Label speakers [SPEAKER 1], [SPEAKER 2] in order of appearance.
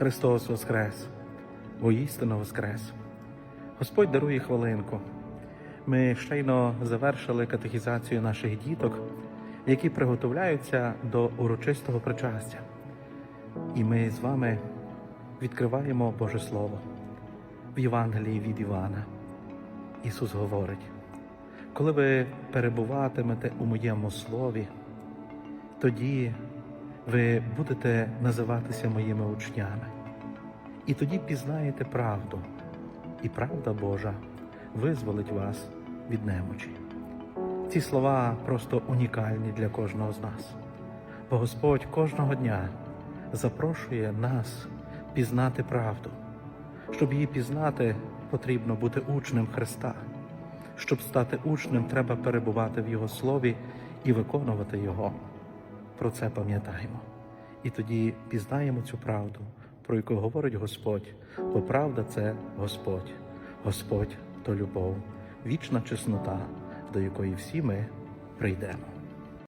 [SPEAKER 1] Христос Воскрес! Воістину Воскрес! Господь дарує хвилинку. Ми щойно завершили катехізацію наших діток, які приготовляються до урочистого причастя. І ми з вами відкриваємо Боже Слово в Євангелії від Івана. Ісус говорить: коли ви перебуватимете у моєму слові, тоді ви будете називатися моїми учнями. І тоді пізнаєте правду, і правда Божа визволить вас від немочі. Ці слова просто унікальні для кожного з нас, бо Господь кожного дня запрошує нас пізнати правду. Щоб її пізнати, потрібно бути учнем Христа. Щоб стати учнем, треба перебувати в Його слові і виконувати Його. Про це пам'ятаємо. І тоді пізнаємо цю правду, про яку говорить Господь, бо правда це Господь. Господь то любов, вічна чеснота, до якої всі ми прийдемо.